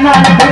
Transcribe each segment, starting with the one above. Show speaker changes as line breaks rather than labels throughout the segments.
Thank you.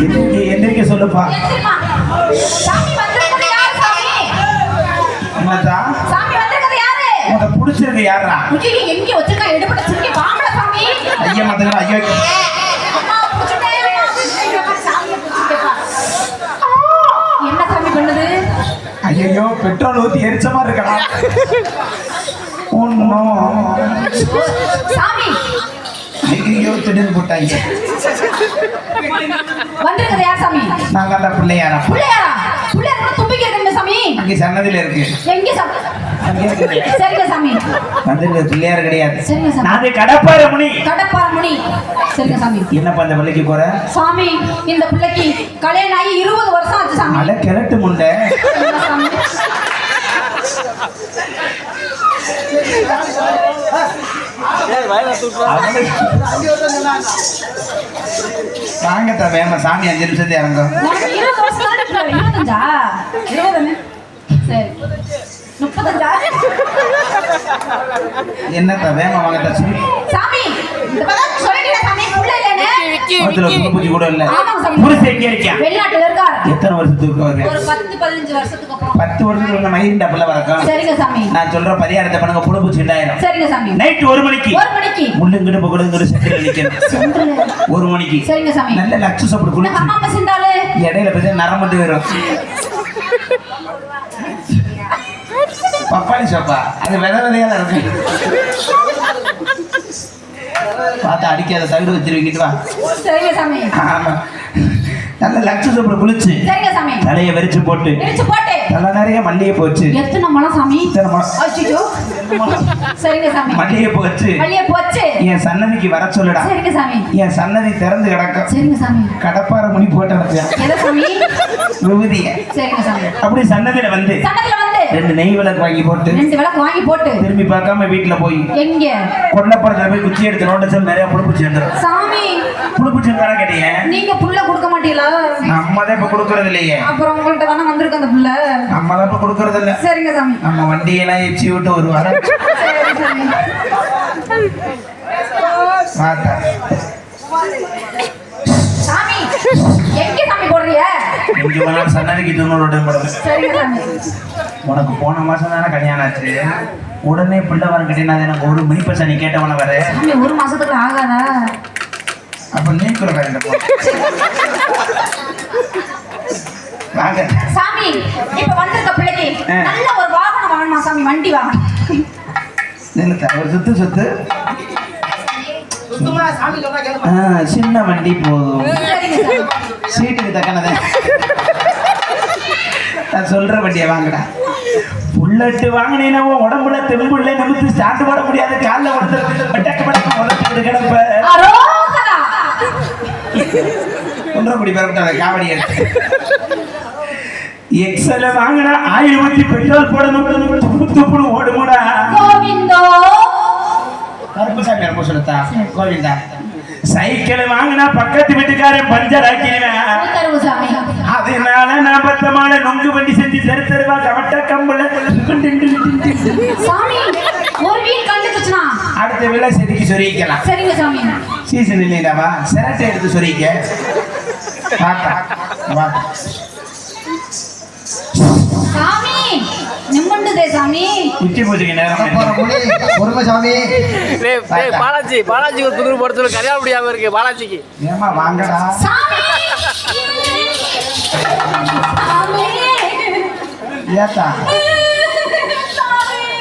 எந்திரிக்க எந்திரிக்க சொல்லுப்பா. என்னதா
சாமி வந்திருக்கிறது யாரு
உனக்கு பிடிச்சிருக்கு யாரா
ஐயோ எங்க வச்சிருக்கா எடுபட்ட சிரிக்கி வாங்கல சாமி
ஐயா மத்தங்களா ஐயோ.
என்ன சாமி பண்ணுது?
ஐயோ பெட்ரோல் ஊத்தி எரிச்ச மாதிரி இருக்கா
சாமி.
ஐயோ திடீர்னு போட்டாங்க.
வந்திருக்கிறது யார் சாமி?
தான் பிள்ளையாரா?
பிள்ளையாரா? பிள்ளையார் தும்பிக்கை இருக்கீங்க சாமி.
அங்கே சன்னதில இருக்கு.
எங்க சாமி. சரிங்க சாமி.
வந்து பிள்ளையார் கிடையாது.
சரிங்க சாமி.
நான் கடப்பார முனி.
கடப்பார முனி. சரிங்க சாமி.
என்னப்பா அந்த பள்ளிக்கு போற?
சாமி இந்த பிள்ளைக்கு கல்யாணம் ஆகி இருபது வருஷம் ஆச்சு சாமி.
அட கிழட்டு முண்டை? வாங்க வேம சாமி அஞ்சு நிமிஷத்தை இறங்கும்.
இருபது சரி. முப்பத்தஞ்சா?
வாங்கத்த சொல்லி
சாமி
கூட இல்ல. புருஷன் எங்க
வெளிநாட்டுல இருக்கார்.
எத்தனை வருஷத்துக்கு வருது
ஒரு பத்து பதினஞ்சு வருஷத்துக்கு அப்புறம். சரிங்க சாமி.
நான் சொல்ற பரிகாரத்தை பண்ணுங்க புடுப்பு சிண்டாயிரம்
சரிங்க சாமி.
நைட் ஒரு மணிக்கு.
ஒரு மணிக்கு.
முள்ளுங்கிட்டு பக்கடுங்கிட்டு செட்டில்
சென்ட்ரல்.
ஒரு மணிக்கு.
சரிங்க சாமி.
நல்ல லட்சு சாப்பிடு
இந்த
குளிச்சு.
அம்மா சிந்தாலு
இடையில போய் நரம்பு வரும் பப்பாளி சோப்பா. அது வித விதையா தான் இருக்கு பார்த்து அடிக்காத தகுடு வச்சிருக்கிட்டு வா.
சரிங்க சாமி.
ஆமா. நல்ல லட்ச சாப்பிட குளிச்சு
சரிங்க சாமி.
தலையை வெறிச்சு போட்டு. தலை நிறைய மல்லிகை போச்சு
எத்தனை மலம் சாமி?
இத்தனை மொ-
அச்சோ சரிங்க சாமி.
மல்லிகை போச்சு என் சன்னதிக்கு வர சொல்லுடா.
சரிங்க சாமி.
என் சன்னதி திறந்து கிடக்கும்.
சரிங்க சாமி.
கடப்பார முனி போட்டு வச்சேன்
எதை சாமி?
விபூதிய.
சரிங்க சாமி.
அப்படி சன்னதியில வந்து.
சன்னத்துல வந்து
ரெண்டு நெய் விளக்கு வாங்கி போட்டு
ரெண்டு விளக்கு வாங்கி போட்டு.
திரும்பி பார்க்காம வீட்டுல போய்
எங்க?
கொல்லப்படத்துல போய் குச்சி எடுத்து நோட்டச்சல் நிறைய புழுப்பு சேர்ந்துடும்
சாமி.
புழுப்பு சேர்ந்தாரா கேட்டீங்க?
நீங்க புள்ள கொடுக்க மாட்டீங்களா?
நம்ம தான் இப்ப கொடுக்கறது இல்லையே.
அப்புறம் உங்கள்ட்ட தானே வந்திருக்கு அந்த புள்ள
நம்ம தான் இப்ப கொடுக்கறது இல்ல.
சரிங்க சாமி.
நம்ம வண்டியெல்லாம் எச்சி விட்டு ஒரு வாரம்
சாமி எங்க சாமி போடுறிய
இங்க போனாலும் சன்னதிக்கு
சாமி
உனக்கு போன மாசம் தானே கல்யாணம் ஆச்சு. உடனே பிள்ளை வர கட்டினா எனக்கு ஒரு மணி பசங்க நீ கேட்டவன வர
ஒரு மாசத்துக்கு ஆகாதா?
அப்ப நீ கூட வாங்க.
சாமி இப்ப வந்திருக்க பிள்ளைக்கு. நல்ல ஒரு வாகனம் வாங்கணுமா சாமி? வண்டி வாங்கணும்
நிறுத்த ஒரு சுத்து சுத்து.
சொன்னா
வண்டி போதும். சீட்டுக்கு தக்கனதே. நான் சொல்ற வண்டியை வாங்கடா. புல்லட்டு வாங்கினீங்கன்னா உடம்புல தெம்புள்ள நிமித்து ஸ்டார்ட் போட முடியாது. காலில் உடம்பு பட்டக்கு பட்டக்கு உடச்சு கிடப்ப.
அரோகரா.
குன்றக்குடி பெறப்பட்ட காவடி எக்ஸல வாங்கினா ஊத்தி பெட்ரோல் போடணும். துப்பு துப்புன்னு ஓடுமுடா.
கோவிந்தோ.
கருப்புசாமி ரொம்ப சொல்லுத்தா கோவிந்தா சைக்கிள் வாங்கினா பக்கத்து வீட்டுக்காரன் பஞ்சர் ஆக்கிடுவேன். அதனால நான் பத்தமான நொங்கு வண்டி செஞ்சு தெரு தெருவா கவட்ட கம்புல அடுத்த விலை செதுக்கி சொரிக்கலாம்
சரிங்க சாமி.
சீசன் இல்லைடாவா சிரட்டை எடுத்து சொரிக்க வாத்தா
சாமி.
பூஜைக்கு நேரம்
டேய் டேய் பாலாஜி பாலாஜி ஒரு புது படத்துல கல்யாணம் முடியாம இருக்கு பாலாஜிக்கு.
ஏமா வாங்கடா.
சாமி. சாமி.
ஏத்தா.
சாமி.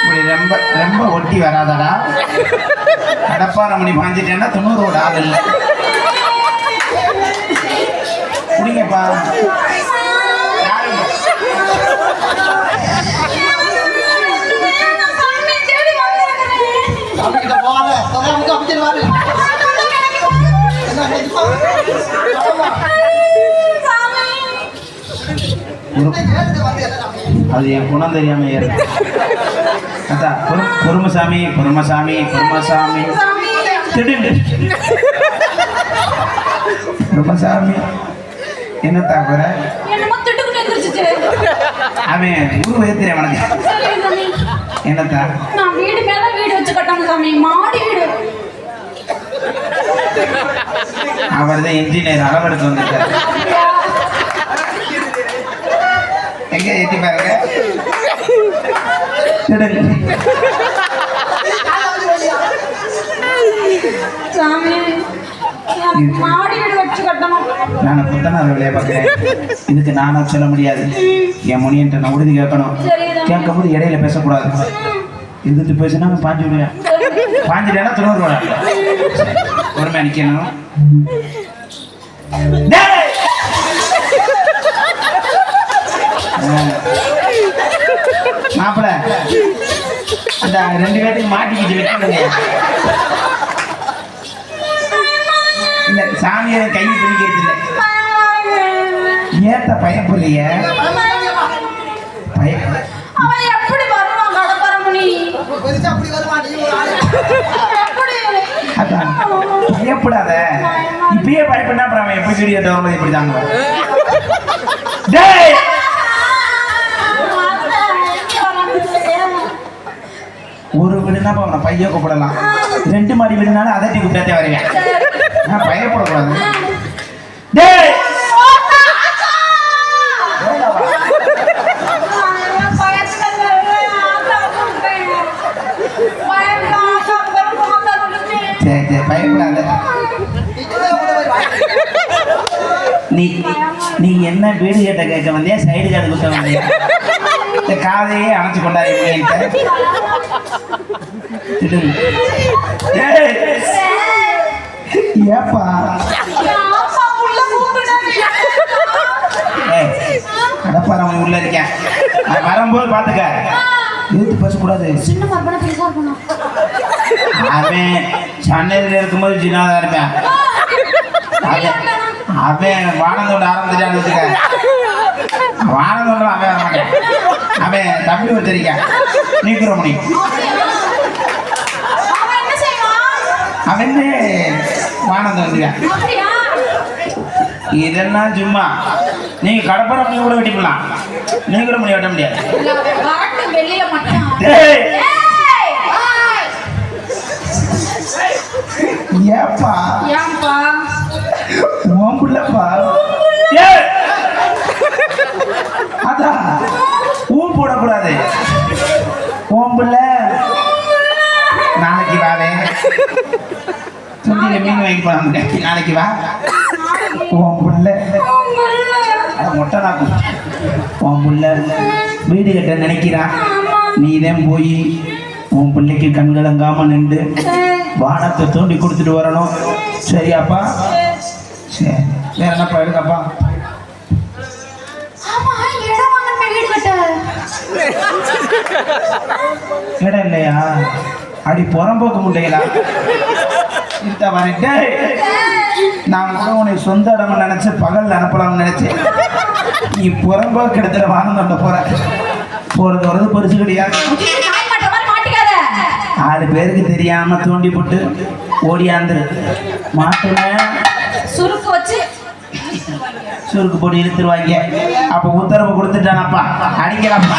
இப்படி ரொம்ப ரொம்ப ஒட்டி வராதடா. கடப்பாறை மணி பாஞ்சிட்டேன்னா தொண்ணூறோட ஆள் இல்லை குடிங்கப்பா. அது என் குணம் தெரியாம ஏறு. அதான் பொறு- பொறுமைசாமி பொறுமைசாமி பொறுமைசாமி.
சாமி
திடுண்டு. பொறுமைசாமி. என்ன தவிர அவன் உருவ ஏத்துறேன் உனக்கு என்னத்தா?
நான் வீடு மேல வீடு வச்சு கட்டணும் சாமி மாடி வீடு.
அவர் தான் இன்ஜினியர் அளவெடுத்து வந்துட்டார் எங்க ஏற்றி பாருங்க நான் புத்தனார் வேலையை பார்க்குறேன் இதுக்கு நானும் சொல்ல முடியாது என் மணியன்ட்ட நான் உறுதி கேட்கணும். கேட்கும்போது இடையில பேசக்கூடாது எதிர்த்து பேசினா பாஞ்சு விடுவேன் பாஞ்சிட்டேன்னா தொண்ணூறு ரூபா பொறுமையா நிக்கணும் டேய்! மாப்பிள அந்த ரெண்டு பேர்த்துக்கு மாட்டிக்கிட்டு வைக்கணுங்க இல்ல சாமியை கை பிடிக்கிறது இல்லை ஏத்த பயப்புலைய பய
அவன் எப்படி வருவான் கடப்பரமுனி
பெருசா அப்படி வருமா நீ ஒரு ஆளு.
எப்படி?
அதான். பயப்படாத. இப்பயே பயப்படா அப்புறம் அவன் எப்படி வீடியோ வரும்போது இப்படி தாங்க டேய் ஒரு வீடுனா அவனை கூப்பிடலாம். ரெண்டு மாடி வீடுனாலும் அதட்டி கூப்பிட்டாத்தே வருவேன். நான் பயப்படக்கூடாது. சரி சரி பயப்படாத. நீ நீ என்ன வீடு கேட்ட கேட்க வந்தியா? சைடு கார்டு குத்த வந்தியா? இந்த காதையே அணைச்சு கொண்டாடி ஏப்பா. ஏய் கடப்பாரம் உள்ள இருக்கேன். நான் வரும்போது பாத்துக்க இழுத்து பேசக்கூடாது.
சின்ன மரபணம் பெருசா இருக்கணும்
அவன் சென்னையில் இருக்கும்போது சின்னதா இருப்பேன். அவன் அவன் வானந்தோட ஆரம்பிச்சிட்டான்னு வச்சுக்க வானந்தோட அவன் அவன் தம்பி வச்சிருக்கேன்
என்ன செய்வான்?
அவன் வானந்தம் வந்துருக்கேன் இதெல்லாம் சும்மா. நீங்க கடப்பட மணி கூட வெட்டிக்கலாம் நீங்கிற மணி வெட்ட முடியாது! ஏப்பா?
ஏன்பா?
உன் புள்ளப்பா. மீன் வாங்கி போறாங்க நாளைக்கு வா. உன் புள்ள. மொட்டை நான் உன் புள்ள வீடு கட்ட நினைக்கிறான் நீ தான் போய் உன் பிள்ளைக்கு கண்கலங்காம நின்று வானத்தை தூண்டி கொடுத்துட்டு வரணும். சரியாப்பா? சரி. வேற என்னப்பா எடுக்கப்பா
இடம்
இடம் இல்லையா? அடி புறம்போக்கு முட்டைகளா? இந்த வரட்டே நான் கூட உன்னை சொந்த இடம் நினைச்சு பகல் அனுப்பலாம்னு நினைச்சேன். நீ புறம்போக்கு இடத்துல வாங்க போற. போறது வரது பரிசு கிடையாது. ஆறு பேருக்கு தெரியாம தூண்டி போட்டு ஓடியாந்துரு மாட்டுன
சுருக்கு வச்சு
சுருக்கு போட்டு இழுத்துருவாங்க. அப்ப உத்தரவு கொடுத்துட்டானப்பா. அடிக்கிறாப்பா